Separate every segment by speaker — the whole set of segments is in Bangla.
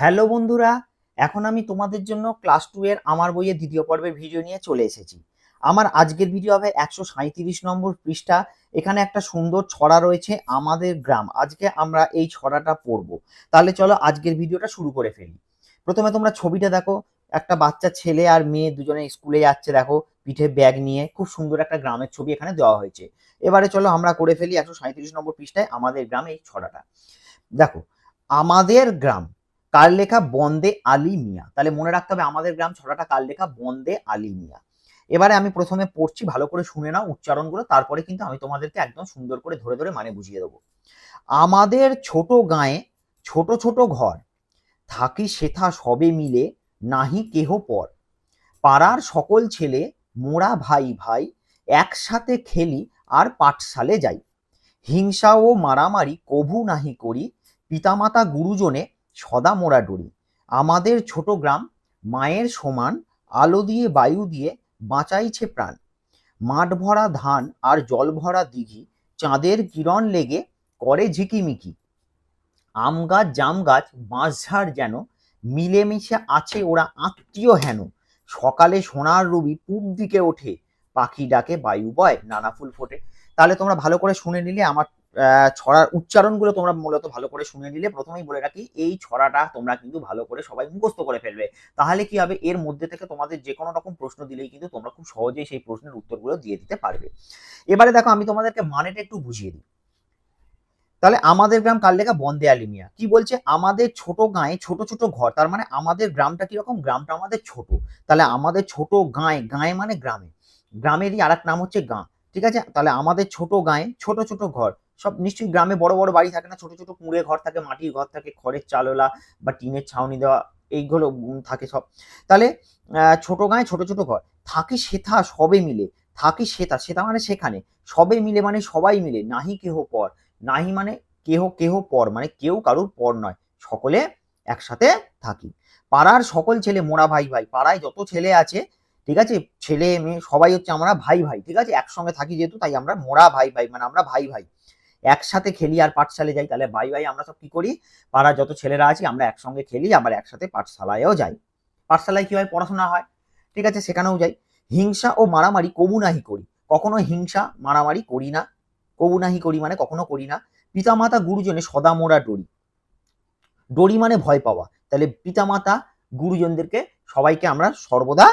Speaker 1: হ্যালো বন্ধুরা এখন আমি তোমাদের জন্য ক্লাস টু এর আমার বইয়ের দ্বিতীয় পর্বের ভিডিও নিয়ে চলে এসেছি আমার আজকের ভিডিও হবে একশো সাঁত্রিশ নম্বর পৃষ্ঠা এখানে একটা সুন্দর ছড়া রয়েছে আমাদের গ্রাম আজকে আমরা এই ছড়াটা পড়ব তাহলে চলো আজকের ভিডিওটা শুরু করে ফেলি প্রথমে তোমরা ছবিটা দেখো একটা বাচ্চা ছেলে আর মেয়ে দুজনে স্কুলে যাচ্ছে দেখো পিঠে ব্যাগ নিয়ে খুব সুন্দর একটা গ্রামের ছবি এখানে দেওয়া হয়েছে এবারে চলো আমরা করে ফেলি একশো সাঁত্রিশ নম্বর পৃষ্ঠায় আমাদের গ্রামে এই ছড়াটা দেখো আমাদের গ্রাম কার লেখা বন্দে আলী মিয়া তাহলে মনে রাখতে হবে আমাদের গ্রাম ছড়াটা কার লেখা বন্দে আলী মিয়া এবারে আমি প্রথমে পড়ছি ভালো করে শুনে নাও উচ্চারণগুলো তারপরে কিন্তু আমি তোমাদেরকে একদম সুন্দর করে ধরে ধরে মানে বুঝিয়ে দেবো আমাদের ছোট গায়ে ছোট ছোট ঘর থাকি সেথা সবে মিলে নাহি কেহ পর পাড়ার সকল ছেলে মোরা ভাই ভাই একসাথে খেলি আর পাঠশালে যাই হিংসা ও মারামারি কভু নাহি করি পিতামাতা গুরুজনে সদা মোড়া ডুরি আমাদের ছোট গ্রাম মায়ের সমান আলো দিয়ে বায়ু দিয়ে বাঁচাইছে প্রাণ মাঠ ভরা ধান আর জল ভরা দিঘি চাঁদের কিরণ লেগে করে ঝিকিমিকি আম গাছ জাম গাছ বাঁশঝাড় যেন মিলেমিশে আছে ওরা আত্মীয় হেন সকালে সোনার রবি পূব দিকে ওঠে পাখি ডাকে বায়ু বয় নানা ফুল ফোটে তাহলে তোমরা ভালো করে শুনে নিলে আমার ছড়ার উচ্চারণগুলো তোমরা মূলত ভালো করে শুনে নিলে প্রথমেই বলে রাখি এই ছড়াটা তোমরা কিন্তু ভালো করে সবাই মুখস্থ করে ফেলবে তাহলে কি হবে এর মধ্যে থেকে তোমাদের যে কোনো রকম প্রশ্ন দিলেই কিন্তু তোমরা খুব সহজেই সেই প্রশ্নের উত্তরগুলো দিয়ে দিতে পারবে এবারে দেখো আমি তোমাদেরকে মানেটা একটু বুঝিয়ে দিই তাহলে আমাদের গ্রাম কার লেখা বন্দে আলিমিয়া কি বলছে আমাদের ছোট গাঁয়ে ছোট ছোট ঘর তার মানে আমাদের গ্রামটা কিরকম গ্রামটা আমাদের ছোট তাহলে আমাদের ছোট গাঁয়ে গাঁয়ে মানে গ্রামে গ্রামেরই আর এক নাম হচ্ছে গাঁ ঠিক আছে তাহলে আমাদের ছোট গাঁয়ে ছোট ছোট ঘর সব নিশ্চয়ই গ্রামে বড় বড় বাড়ি থাকে না ছোট ছোট কুঁড়ে ঘর থাকে মাটির ঘর থাকে খড়ের চালোলা বা টিনের ছাউনি দেওয়া এইগুলো থাকে সব তাহলে ছোট গায়ে ছোট ছোট ঘর থাকে সেথা সবে মিলে থাকে সেথা সেথা মানে সেখানে সবে মিলে মানে সবাই মিলে নাহি কেহ পর নাহি মানে কেহ কেহ পর মানে কেউ কারুর পর নয় সকলে একসাথে থাকি পাড়ার সকল ছেলে মোরা ভাই ভাই পাড়ায় যত ছেলে আছে ঠিক আছে ছেলে মেয়ে সবাই হচ্ছে আমরা ভাই ভাই ঠিক আছে একসঙ্গে থাকি যেহেতু তাই আমরা মোরা ভাই ভাই মানে আমরা ভাই ভাই একসাথে খেলি আর পাঠশালে যাই তাহলে বাই বাই আমরা সব কি করি পাড়া যত ছেলেরা আছি আমরা একসঙ্গে খেলি আবার একসাথে পাঠশালায়ও যাই পাঠশালায় কি হয় পড়াশোনা হয় ঠিক আছে সেখানেও যাই হিংসা ও মারামারি কবু নাহি করি কখনো হিংসা মারামারি করি না কবু নাহি করি মানে কখনো করি না পিতামাতা গুরুজনে সদা মোড়া ডরি ডরি মানে ভয় পাওয়া তাহলে পিতামাতা গুরুজনদেরকে সবাইকে আমরা সর্বদা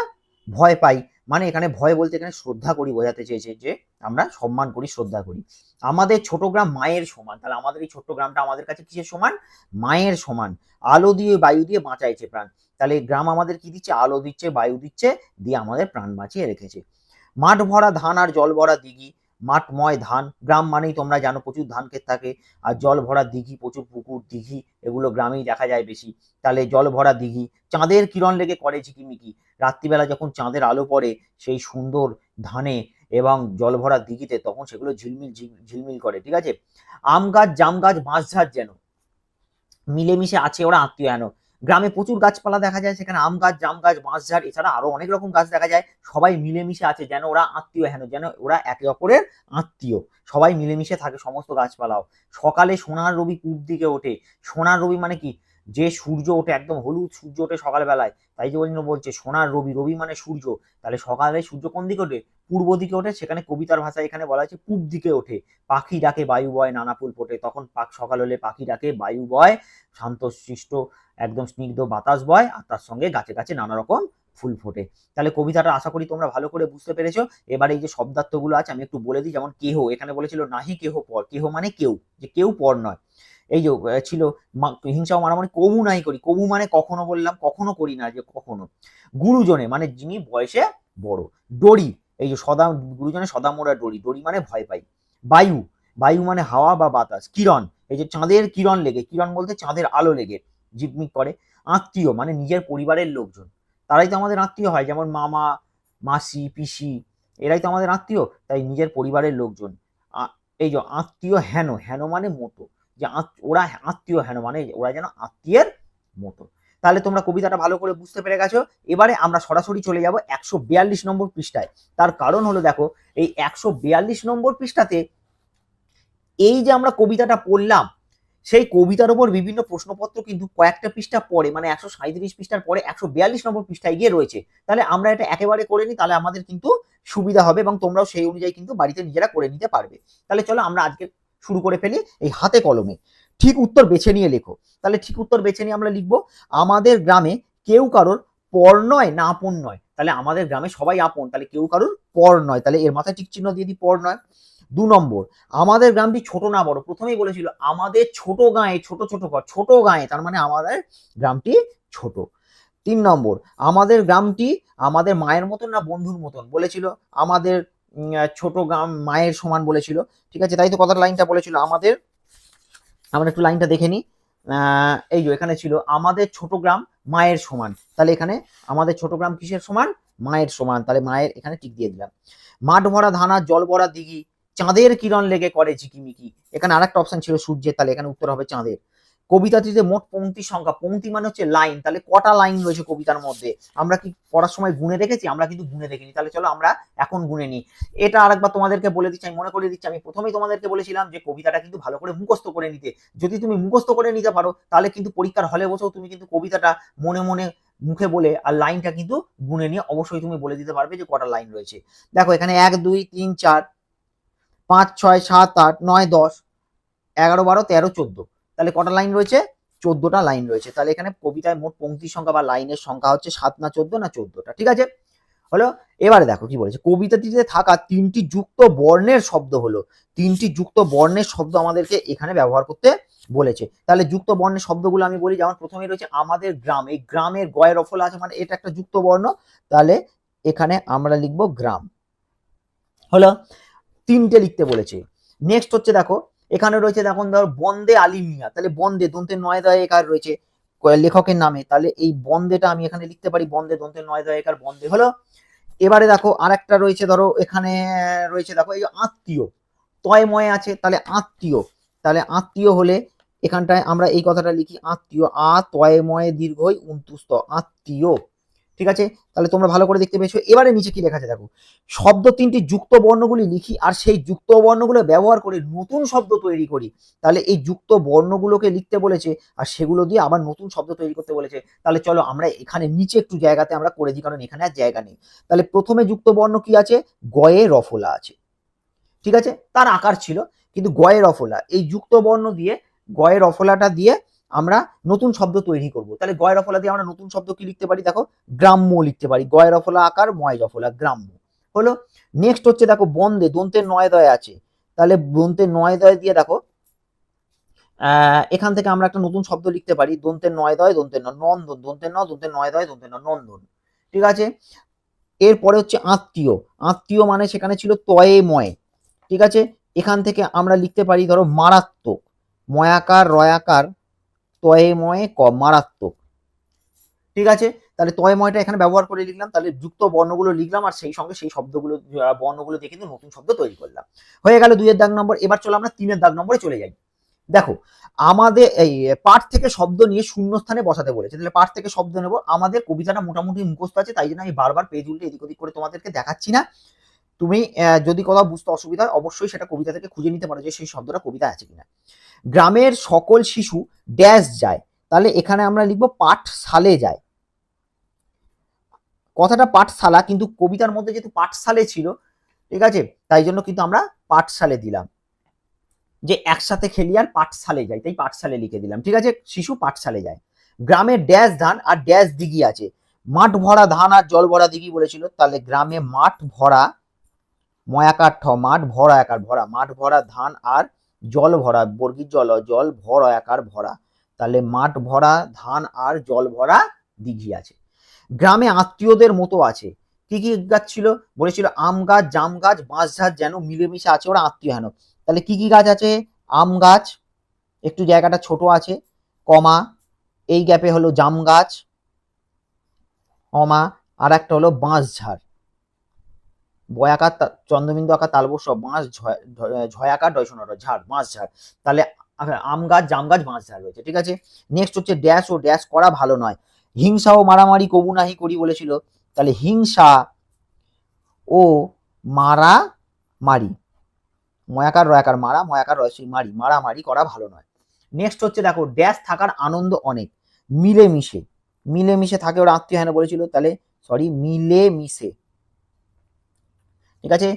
Speaker 1: ভয় পাই মানে এখানে ভয় বলতে এখানে শ্রদ্ধা করি বোঝাতে চেয়েছে যে আমরা সম্মান করি শ্রদ্ধা করি আমাদের ছোট গ্রাম মায়ের সমান তাহলে আমাদের এই ছোট্ট গ্রামটা আমাদের কাছে কিসের সমান মায়ের সমান আলো দিয়ে বায়ু দিয়ে বাঁচাইছে প্রাণ তাহলে গ্রাম আমাদের কি দিচ্ছে আলো দিচ্ছে বায়ু দিচ্ছে দিয়ে আমাদের প্রাণ বাঁচিয়ে রেখেছে মাঠ ভরা ধান আর জল ভরা দিঘি মাঠময় ধান গ্রাম মানেই তোমরা জানো প্রচুর ধান ক্ষেত থাকে আর জল ভরা দিঘি প্রচুর পুকুর দিঘি এগুলো গ্রামেই দেখা যায় বেশি তাহলে জল ভরা দিঘি চাঁদের কিরণ লেগে করে ঝিকিমিকি রাত্রিবেলা যখন চাঁদের আলো পড়ে সেই সুন্দর ধানে এবং জল ভরা দিঘিতে তখন সেগুলো ঝিলমিল ঝিলমিল করে ঠিক আছে আম গাছ জাম গাছ বাঁশ ঝাড় যেন মিলেমিশে আছে ওরা আত্মীয় হেন গ্রামে প্রচুর গাছপালা দেখা যায় সেখানে আম গাছ জাম গাছ বাঁশঝাড় এছাড়া আরো অনেক রকম গাছ দেখা যায় সবাই মিলেমিশে আছে যেন ওরা আত্মীয় হেন যেন ওরা একে অপরের আত্মীয় সবাই মিলেমিশে থাকে সমস্ত গাছপালাও সকালে সোনার রবি পূর্ব দিকে ওঠে সোনার রবি মানে কি যে সূর্য ওঠে একদম হলুদ সূর্য ওঠে সকালবেলায় তাই যে বলছেন বলছে সোনার রবি রবি মানে সূর্য তাহলে সকালে সূর্য কোন দিকে ওঠে পূর্ব দিকে ওঠে সেখানে কবিতার ভাষায় এখানে বলা হয়েছে পূর্ব দিকে ওঠে পাখি ডাকে বায়ু বয় নানা ফুল ফোটে তখন পাক সকাল হলে পাখি ডাকে বায়ু বয় শান্তশিষ্ট একদম স্নিগ্ধ বাতাস বয় আর তার সঙ্গে গাছে গাছে নানা রকম ফুল ফোটে তাহলে কবিতাটা আশা করি তোমরা ভালো করে বুঝতে পেরেছো এবার এই যে শব্দার্থগুলো আছে আমি একটু বলে দিই যেমন কেহ এখানে বলেছিল নাহি কেহ পর কেহ মানে কেউ যে কেউ পর নয় এই যে ছিল হিংসা মারামারি কবু নাই করি কবু মানে কখনো বললাম কখনো করি না যে কখনো গুরুজনে মানে যিনি বয়সে বড় ডরি এই যে সদা গুরুজনে সদামোরা ডরি ডরি মানে ভয় পাই বায়ু বায়ু মানে হাওয়া বা বাতাস কিরণ এই যে চাঁদের কিরণ লেগে কিরণ বলতে চাঁদের আলো লেগে ঝিকমিক করে আত্মীয় মানে নিজের পরিবারের লোকজন তারাই তো আমাদের আত্মীয় হয় যেমন মামা মাসি পিসি এরাই তো আমাদের আত্মীয় তাই নিজের পরিবারের লোকজন এই যে আত্মীয় হেন হেন মানে মতো যে ওরা হ্যাঁ, আত্মীয় হেন হ্যাঁ, মানে ওরা যেন আত্মীয়ের মতো তাহলে তোমরা কবিতাটা ভালো করে বুঝতে পেরে গেছো এবারে আমরা সরাসরি চলে যাব একশো নম্বর পৃষ্ঠায় তার কারণ হলো দেখো এই একশো নম্বর পৃষ্ঠাতে এই যে আমরা কবিতাটা পড়লাম সেই কবিতার উপর বিভিন্ন প্রশ্নপত্র কিন্তু কয়েকটা পৃষ্ঠা পরে মানে একশো সাঁত্রিশ পৃষ্ঠার পরে একশো বিয়াল্লিশ নম্বর পৃষ্ঠায় গিয়ে রয়েছে তাহলে আমরা এটা একেবারে করে নিই তাহলে আমাদের কিন্তু সুবিধা হবে এবং তোমরাও সেই অনুযায়ী কিন্তু বাড়িতে নিজেরা করে নিতে পারবে তাহলে চলো আমরা আজকে শুরু করে ফেলি এই হাতে কলমে ঠিক উত্তর বেছে নিয়ে লেখো তাহলে ঠিক উত্তর বেছে নিয়ে আমরা লিখবো আমাদের গ্রামে কেউ কারোর পর নয় না আপন নয় তাহলে আমাদের গ্রামে সবাই আপন তাহলে কেউ কারোর পর নয় তাহলে এর মাথায় ঠিক চিহ্ন দিয়ে দিই পর নয় দু নম্বর আমাদের গ্রামটি ছোট না বড় প্রথমেই বলেছিল আমাদের ছোট গাঁয়ে ছোট ছোট ঘর ছোট গাঁয়ে তার মানে আমাদের গ্রামটি ছোট তিন নম্বর আমাদের গ্রামটি আমাদের মায়ের মতন না বন্ধুর মতন বলেছিল আমাদের ছোট গ্রাম মায়ের সমান বলেছিল ঠিক আছে তাই তো কথার লাইনটা বলেছিল আমাদের আমরা একটু লাইনটা দেখে নিই এই যে এখানে ছিল আমাদের ছোট গ্রাম মায়ের সমান তাহলে এখানে আমাদের ছোট গ্রাম কিসের সমান মায়ের সমান তাহলে মায়ের এখানে টিক দিয়ে দিলাম মাঠ ভরা ধানা জল ভরা দিঘি চাঁদের কিরণ লেগে করে ঝিকিমিকি এখানে আরেকটা অপশন ছিল সূর্যের তাহলে এখানে উত্তর হবে চাঁদের কবিতাটিতে মোট পঙ্ক্তি সংখ্যা পংক্তি মানে হচ্ছে লাইন তাহলে কটা লাইন রয়েছে কবিতার মধ্যে আমরা কি পড়ার সময় গুনে রেখেছি আমরা কিন্তু গুনে দেখিনি তাহলে চলো আমরা এখন গুনে নিই এটা আরেকবার তোমাদেরকে বলে দিচ্ছি আমি মনে করে দিচ্ছি আমি প্রথমেই তোমাদেরকে বলেছিলাম যে কবিতাটা কিন্তু ভালো করে মুখস্থ করে নিতে যদি তুমি মুখস্থ করে নিতে পারো তাহলে কিন্তু পরীক্ষার হলে বসেও তুমি কিন্তু কবিতাটা মনে মনে মুখে বলে আর লাইনটা কিন্তু গুনে নিয়ে অবশ্যই তুমি বলে দিতে পারবে যে কটা লাইন রয়েছে দেখো এখানে এক দুই তিন চার পাঁচ ছয় সাত আট নয় দশ এগারো বারো তেরো চোদ্দো তাহলে কটা লাইন রয়েছে চোদ্দটা লাইন রয়েছে তাহলে এখানে কবিতায় মোট পঙ্ক্তির সংখ্যা বা লাইনের সংখ্যা হচ্ছে সাত না চোদ্দ না চোদ্দটা ঠিক আছে হলো এবারে দেখো কি বলেছে কবিতাটিতে থাকা তিনটি যুক্ত বর্ণের শব্দ হলো তিনটি যুক্ত বর্ণের শব্দ আমাদেরকে এখানে ব্যবহার করতে বলেছে তাহলে যুক্ত বর্ণের শব্দগুলো আমি বলি যেমন প্রথমে রয়েছে আমাদের গ্রাম এই গ্রামের গয়ের অফল আছে মানে এটা একটা যুক্ত বর্ণ তাহলে এখানে আমরা লিখব গ্রাম হলো তিনটে লিখতে বলেছে নেক্সট হচ্ছে দেখো এখানে রয়েছে দেখুন ধর বন্দে মিয়া তাহলে বন্দে দন্তে নয় দয় একার রয়েছে লেখকের নামে তাহলে এই বন্দেটা আমি এখানে লিখতে পারি বন্দে দন্তে নয় দয় একার বন্দে হলো এবারে দেখো আরেকটা রয়েছে ধরো এখানে রয়েছে দেখো এই আত্মীয় ময় আছে তাহলে আত্মীয় তাহলে আত্মীয় হলে এখানটায় আমরা এই কথাটা লিখি আত্মীয় আ ময় দীর্ঘই উন্তুস্ত আত্মীয় ঠিক আছে তাহলে তোমরা ভালো করে দেখতে পেয়েছো এবারে নিচে কি লেখা আছে দেখো শব্দ তিনটি যুক্ত বর্ণগুলি লিখি আর সেই যুক্ত বর্ণগুলো ব্যবহার করে নতুন শব্দ তৈরি করি তাহলে এই যুক্ত বর্ণগুলোকে লিখতে বলেছে আর সেগুলো দিয়ে আবার নতুন শব্দ তৈরি করতে বলেছে তাহলে চলো আমরা এখানে নিচে একটু জায়গাতে আমরা করে দিই কারণ এখানে আর জায়গা নেই তাহলে প্রথমে যুক্ত বর্ণ কি আছে গয়ে রফলা আছে ঠিক আছে তার আকার ছিল কিন্তু গয়ের রফলা এই যুক্ত বর্ণ দিয়ে গয়ের রফলাটা দিয়ে আমরা নতুন শব্দ তৈরি করব তাহলে গয়ের অফলা দিয়ে আমরা নতুন শব্দ কি লিখতে পারি দেখো গ্রাম্য লিখতে পারি গয়ের অফলা আকার ময় জফলা গ্রাম্য হলো নেক্সট হচ্ছে দেখো বন্দে দন্তে নয় দয় আছে তাহলে দন্তে নয় দয় দিয়ে দেখো এখান থেকে আমরা একটা নতুন শব্দ লিখতে পারি দন্তের নয় দয় দন্তের ন নন্দন দন্তের ন দন্তের নয় দয় দন্তের ন নন্দন ঠিক আছে এরপরে হচ্ছে আত্মীয় আত্মীয় মানে সেখানে ছিল তয়ে ময় ঠিক আছে এখান থেকে আমরা লিখতে পারি ধরো মারাত্মক ময়াকার রয়াকার তয়ে ময়ে ক মারাত্মক ঠিক আছে তাহলে তয়ময়টা ময়টা এখানে ব্যবহার করে লিখলাম তাহলে যুক্ত বর্ণগুলো লিখলাম আর সেই সঙ্গে সেই শব্দগুলো বর্ণগুলো দিয়ে কিন্তু নতুন শব্দ তৈরি করলাম হয়ে গেল দুইয়ের দাগ নম্বর এবার চলো আমরা তিনের দাগ নম্বরে চলে যাই দেখো আমাদের এই পাঠ থেকে শব্দ নিয়ে শূন্য স্থানে বসাতে বলেছে তাহলে পাঠ থেকে শব্দ নেব আমাদের কবিতাটা মোটামুটি মুখস্থ আছে তাই জন্য আমি বারবার পেজ উল্টে এদিক ওদিক করে তোমাদেরকে দেখাচ্ছি না তুমি যদি কোথাও বুঝতে অসুবিধা হয় অবশ্যই সেটা কবিতা থেকে খুঁজে নিতে পারো যে সেই শব্দটা কবিতা আছে কিনা গ্রামের সকল শিশু ড্যাশ যায় তাহলে এখানে আমরা লিখবো পাঠশালে যায় কথাটা পাঠশালা কিন্তু কবিতার মধ্যে যেহেতু পাঠশালে ছিল ঠিক আছে তাই জন্য কিন্তু আমরা পাঠশালে দিলাম যে একসাথে খেলি আর পাঠশালে যাই তাই পাঠশালে লিখে দিলাম ঠিক আছে শিশু পাঠশালে যায় গ্রামে ড্যাশ ধান আর ড্যাশ দিঘি আছে মাঠ ভরা ধান আর জল ভরা দিঘি বলেছিল তাহলে গ্রামে মাঠ ভরা ময়াকার ঠ মাঠ ভরা একার ভরা মাঠ ভরা ধান আর জল ভরা বর্গী জল জল ভর একার ভরা তাহলে মাঠ ভরা ধান আর জল ভরা দিঘি আছে গ্রামে আত্মীয়দের মতো আছে কি কি গাছ ছিল বলেছিল আম গাছ জাম গাছ বাঁশ ঝাঁঝ যেন মিলেমিশে আছে ওরা আত্মীয় হেন তাহলে কি কি গাছ আছে আম গাছ একটু জায়গাটা ছোট আছে কমা এই গ্যাপে হলো জাম গাছ অমা আর একটা হলো বাঁশ ঝাড় বয়াকার চন্দ্রবিন্দু আকার তালবস্য বাঁশ ঝয়াকার ডয়সনর ঝাড় বাঁশ ঝাড় তাহলে আম গাছ জাম গাছ বাঁশ ঝাড় রয়েছে ঠিক আছে নেক্সট হচ্ছে ড্যাশ ও ড্যাশ করা ভালো নয় হিংসা ও মারামারি কবু নাহি করি বলেছিল তাহলে হিংসা ও মারা মারি ময়াকার রয়াকার মারা ময়াকার রয়সী মারি মারামারি করা ভালো নয় নেক্সট হচ্ছে দেখো ড্যাশ থাকার আনন্দ অনেক মিলেমিশে মিলেমিশে থাকে ওরা আত্মীয় হ্যাঁ বলেছিল তাহলে সরি মিলেমিশে ঠিক আছে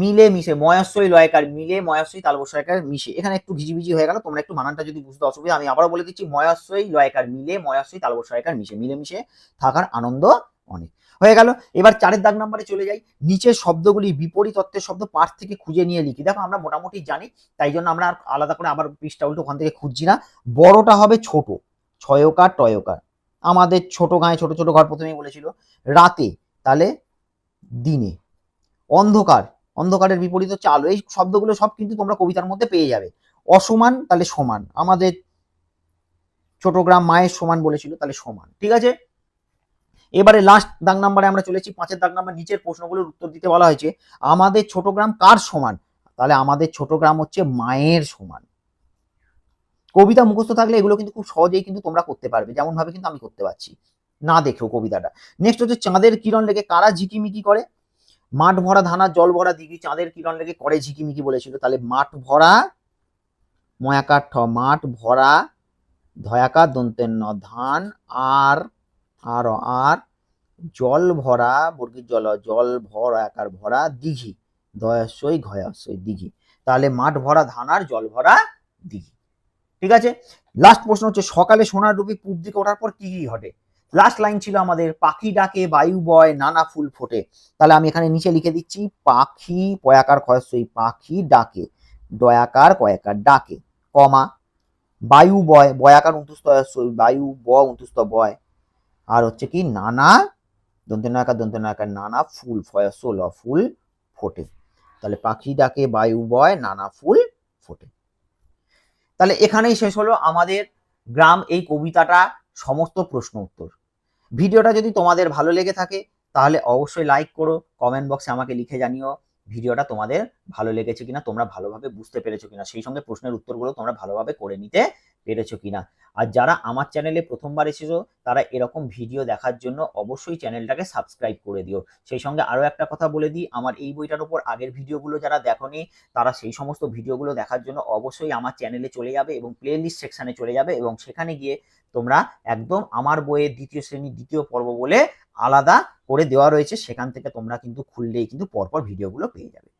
Speaker 1: মিলে মিশে ময়াশ্রয়ী লয়কার মিলে ময়াশ্রয়ী তালবস্যয়কার মিশে এখানে একটু ঘিজিবিজি হয়ে গেল তোমরা একটু মানানটা যদি বুঝতে অসুবিধা আমি আবারও বলে দিচ্ছি ময়াশ্রয়ী লয়কার মিলে ময়াশ্রয়ী তালবস্যয়কার মিশে মিলে মিশে থাকার আনন্দ অনেক হয়ে গেল এবার চারের দাগ নাম্বারে চলে যাই নিচের শব্দগুলি বিপরীত অর্থের শব্দ পাঠ থেকে খুঁজে নিয়ে লিখি দেখো আমরা মোটামুটি জানি তাই জন্য আমরা আর আলাদা করে আবার পৃষ্ঠা উল্টো ওখান থেকে খুঁজছি না বড়টা হবে ছোট ছয়কার টয়কার আমাদের ছোট গায়ে ছোট ছোট ঘর প্রথমেই বলেছিল রাতে তাহলে দিনে অন্ধকার অন্ধকারের বিপরীত হচ্ছে আলো এই শব্দগুলো সব কিন্তু তোমরা কবিতার মধ্যে পেয়ে যাবে অসমান তাহলে সমান আমাদের ছোটগ্রাম মায়ের সমান বলেছিল তাহলে সমান ঠিক আছে এবারে লাস্ট দাগ নাম্বারে আমরা চলেছি পাঁচের দাগ নাম্বার নিচের প্রশ্নগুলোর উত্তর দিতে বলা হয়েছে আমাদের ছোটগ্রাম কার সমান তাহলে আমাদের ছোটগ্রাম হচ্ছে মায়ের সমান কবিতা মুখস্থ থাকলে এগুলো কিন্তু খুব সহজেই কিন্তু তোমরা করতে পারবে যেমন ভাবে কিন্তু আমি করতে পারছি না দেখেও কবিতাটা নেক্সট হচ্ছে চাঁদের কিরণ লেগে কারা ঝিকিমিকি করে মাঠ ভরা ধানা জল ভরা দিঘি চাঁদের কিরণ লেগে করে ঝিকিমিকি বলেছিল তাহলে মাঠ ভরা ময়াকার ঠ মাঠ ভরা ধয়াকার দন্তের ন ধান আর আর আর জল ভরা বর্গির জল জল ভরা একার ভরা দিঘি দয়াশই ঘয়াশই দিঘি তাহলে মাঠ ভরা ধান আর জল ভরা দিঘি ঠিক আছে লাস্ট প্রশ্ন হচ্ছে সকালে সোনার রুপি পূব দিকে ওঠার পর কি কি ঘটে লাস্ট লাইন ছিল আমাদের পাখি ডাকে বায়ু বয় নানা ফুল ফোটে তাহলে আমি এখানে নিচে লিখে দিচ্ছি পাখি পয়াকার খয়সই পাখি ডাকে ডয়াকার কয়াকার ডাকে কমা বায়ু বয় বয়াকার উন্তুস্ত বায়ু ব উন্তুস্ত বয় আর হচ্ছে কি নানা দন্তনাকার দন্তনাকার নানা ফুল ফয়সল ফুল ফোটে তাহলে পাখি ডাকে বায়ু বয় নানা ফুল ফোটে তাহলে এখানেই শেষ হলো আমাদের গ্রাম এই কবিতাটা সমস্ত প্রশ্ন উত্তর ভিডিওটা যদি তোমাদের ভালো লেগে থাকে তাহলে অবশ্যই লাইক করো কমেন্ট বক্সে আমাকে লিখে জানিও ভিডিওটা তোমাদের ভালো লেগেছে কিনা তোমরা ভালোভাবে বুঝতে পেরেছো কিনা সেই সঙ্গে প্রশ্নের উত্তরগুলো তোমরা ভালোভাবে করে নিতে পেরেছো কিনা আর যারা আমার চ্যানেলে প্রথমবার এসেছো তারা এরকম ভিডিও দেখার জন্য অবশ্যই চ্যানেলটাকে সাবস্ক্রাইব করে দিও সেই সঙ্গে আরও একটা কথা বলে দিই আমার এই বইটার উপর আগের ভিডিওগুলো যারা দেখনি তারা সেই সমস্ত ভিডিওগুলো দেখার জন্য অবশ্যই আমার চ্যানেলে চলে যাবে এবং প্লে লিস্ট সেকশানে চলে যাবে এবং সেখানে গিয়ে তোমরা একদম আমার বইয়ের দ্বিতীয় শ্রেণী দ্বিতীয় পর্ব বলে আলাদা করে দেওয়া রয়েছে সেখান থেকে তোমরা কিন্তু খুললেই কিন্তু পরপর ভিডিওগুলো পেয়ে যাবে